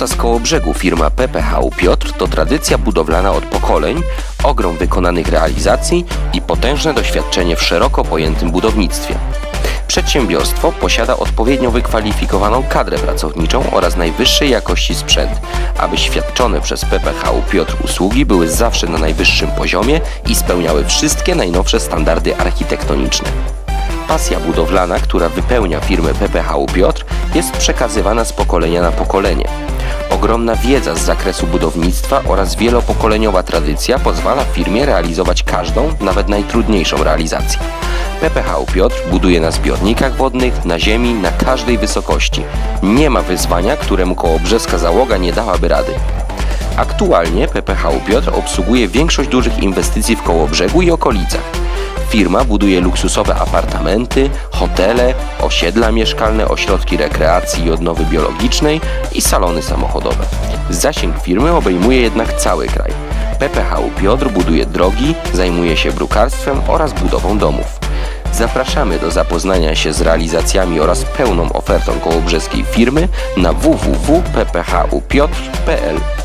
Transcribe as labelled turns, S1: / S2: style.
S1: Pochodząca z Kołobrzegu firma PPH Piotr to tradycja budowlana od pokoleń, ogrom wykonanych realizacji i potężne doświadczenie w szeroko pojętym budownictwie. Przedsiębiorstwo posiada odpowiednio wykwalifikowaną kadrę pracowniczą oraz najwyższej jakości sprzęt, aby świadczone przez PPH Piotr usługi były zawsze na najwyższym poziomie i spełniały wszystkie najnowsze standardy architektoniczne. Pasja budowlana, która wypełnia firmę PPH Piotr, jest przekazywana z pokolenia na pokolenie. Ogromna wiedza z zakresu budownictwa oraz wielopokoleniowa tradycja pozwala firmie realizować każdą, nawet najtrudniejszą realizację. PPH Piotr buduje na zbiornikach wodnych, na ziemi, na każdej wysokości. Nie ma wyzwania, któremu kołobrzeska załoga nie dałaby rady. Aktualnie PPH Piotr obsługuje większość dużych inwestycji w Kołobrzegu i okolicach. Firma buduje luksusowe apartamenty, hotele, osiedla mieszkalne, ośrodki rekreacji i odnowy biologicznej i salony samochodowe. Zasięg firmy obejmuje jednak cały kraj. PPH Piotr buduje drogi, zajmuje się brukarstwem oraz budową domów. Zapraszamy do zapoznania się z realizacjami oraz pełną ofertą kołobrzeskiej firmy na www.pphupiotr.pl